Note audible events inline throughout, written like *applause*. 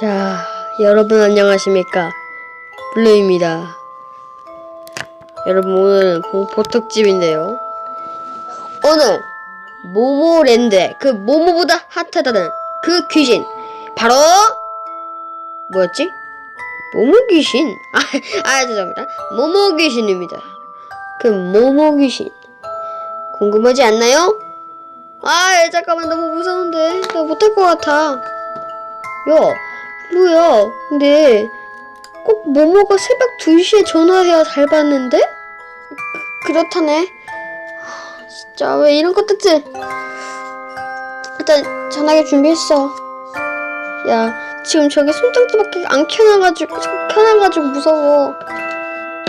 자, 여러분 안녕하십니까? 블루입니다. 여러분 오늘은 공포 특집인데요. 오늘 모모랜드의 그 모모보다 핫하다는 그 귀신 바로 뭐였지? 모모 귀신? 아, 아 죄송합니다. 모모 귀신입니다. 그 모모 귀신 궁금하지 않나요? 아 잠깐만 너무 무서운데 나 못할 것 같아. 야, 뭐야? 근데 꼭 모모가 새벽 2시에 전화해야 잘 받는데? 그, 그렇다네. 하, 진짜 왜 이런 것들지? 일단 전화기 준비했어. 야, 지금 저기 손등지밖에 안 켜놔가지고 켜놔가지고 무서워.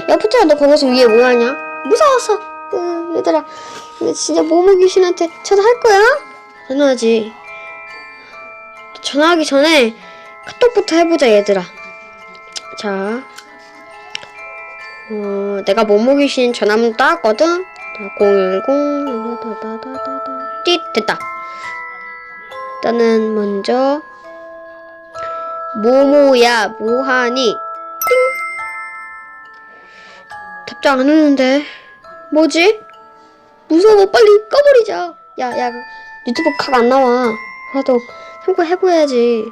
야, 푸트야, 너 거기서 위에 뭐하냐? 무서웠어. 으, 얘들아, 진짜 모모 귀신한테 전화할 거야? 전화하지. 전화하기 전에 카톡부터 해보자 얘들아. 자. 어, 내가 모모 귀신 전화문 따왔거든? 010 띠 됐다. 일단은 먼저 모모야 뭐하니? 띵. 답장 안 오는데 뭐지 무서워 빨리 꺼버리자 야야 유튜브 각 안 나와 그래도 참고해봐야지.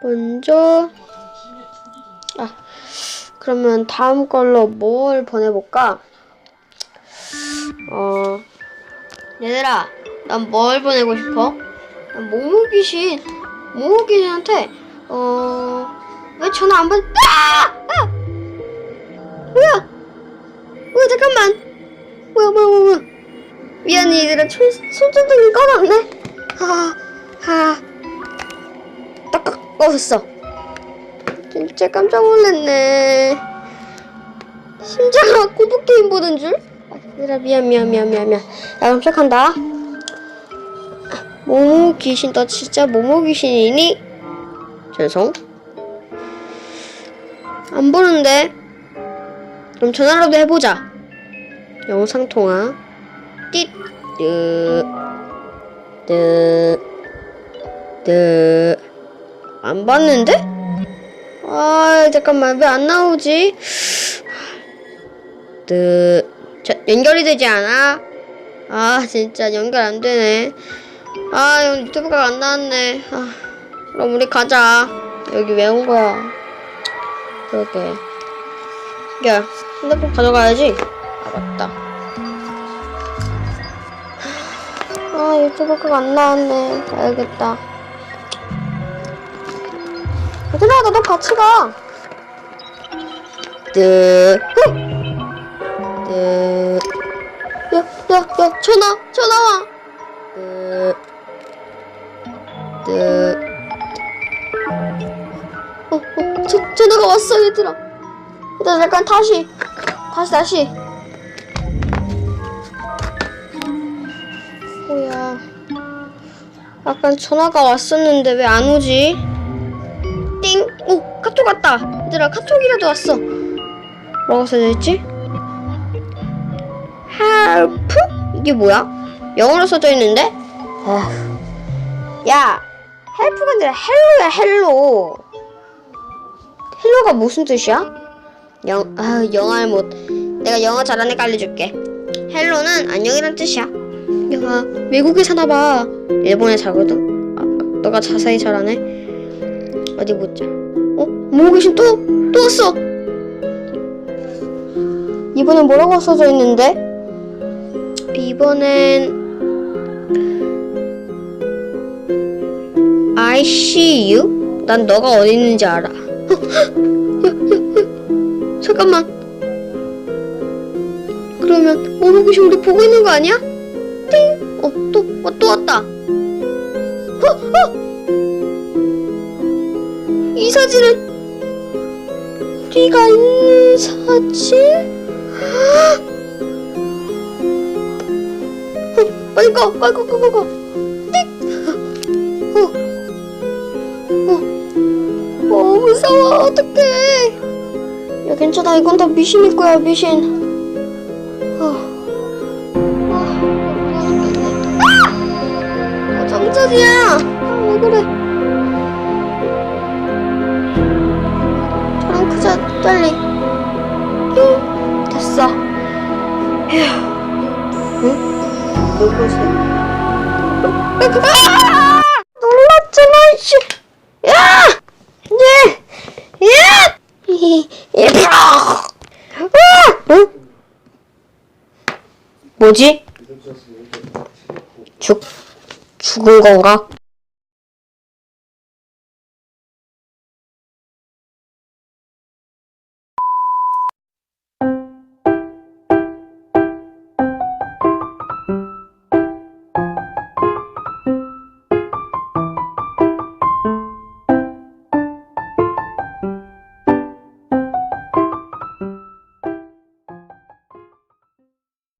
먼저, 아, 그러면 다음 걸로 뭘 보내볼까? 어, 얘들아, 난 뭘 보내고 싶어? 난 모모귀신, 모모귀신한테, 어, 왜 전화 안 받, 아! 아! 뭐야? 뭐야, 잠깐만. 뭐야, 뭐야, 뭐야. 미안해 얘들아. 손, 손전등이 꺼놨네. 하하 하 딱 꺼졌어. 진짜 깜짝 놀랐네. 심장아 공포게임 보는 줄? 아, 얘들아 미안 미안 미안 미안 미안. 나 그럼 시작한다. 모모 귀신 너 진짜 모모 귀신이니? 죄송. 안 보는데. 그럼 전화라도 해보자 영상 통화 띠, 뜨, 뜨, 뜨. 안 봤는데? 아, 잠깐만, 왜 안 나오지? 뜨, 자, 연결이 되지 않아? 아, 진짜 연결 안 되네. 아, 유튜브가 안 나왔네. 아, 그럼 우리 가자. 여기 왜 온 거야? 그러게. 야, 핸드폰 가져가야지. 아, 맞다. 유튜브가 안 나왔네. 알겠다. 얘들아 너도 같이 가. 뜨, 뜨, 야, 야, 야, 전화, 전화 와. 뜨, 뜨, 어, 어, 저, 전화가 왔어, 얘들아. 얘들아, 잠깐 다시, 다시, 다시. 약간 전화가 왔었는데 왜 안 오지? 띵! 오! 카톡 왔다! 얘들아 카톡이라도 왔어 뭐라고 써져 있지? help? 이게 뭐야? 영어로 써져 있는데? 에휴. 야! help가 아니라 헬로야 헬로 헬로가 무슨 뜻이야? 영, 아 영어를 못 내가 영어 애가 알려줄게 헬로는 안녕이란 뜻이야 야, 외국에 사나봐. 일본에 살거든. 아, 너가 자세히 잘하네. 어디 보자. 어? 뭐 귀신 또? 또 왔어! 이번엔 뭐라고 써져 있는데? 이번엔 I see you? 난 너가 어디 있는지 알아. *laughs* 잠깐만. 그러면 어묵 귀신 우리 보고 있는 거 아니야? 띵! 어, 또, 어, 또 왔다. 어, 어! 이 사진은 우리가 있는 사진? 어, 빨리 꺼, 빨리 꺼, 꺼, 꺼, 꺼. 띵! 어, 어, 어, 무서워, 어떡해. 야, 괜찮아, 이건 다 미신일 거야, 미신. 아, 왜 그래? 저랑 크자 빨리. 휴, 됐어. 휴. 응? 누구세요? 아! 놀랐잖아, 씨. 야! 예! 예! 이, 이, 아! 응? 뭐지? 죽, 죽은 건가?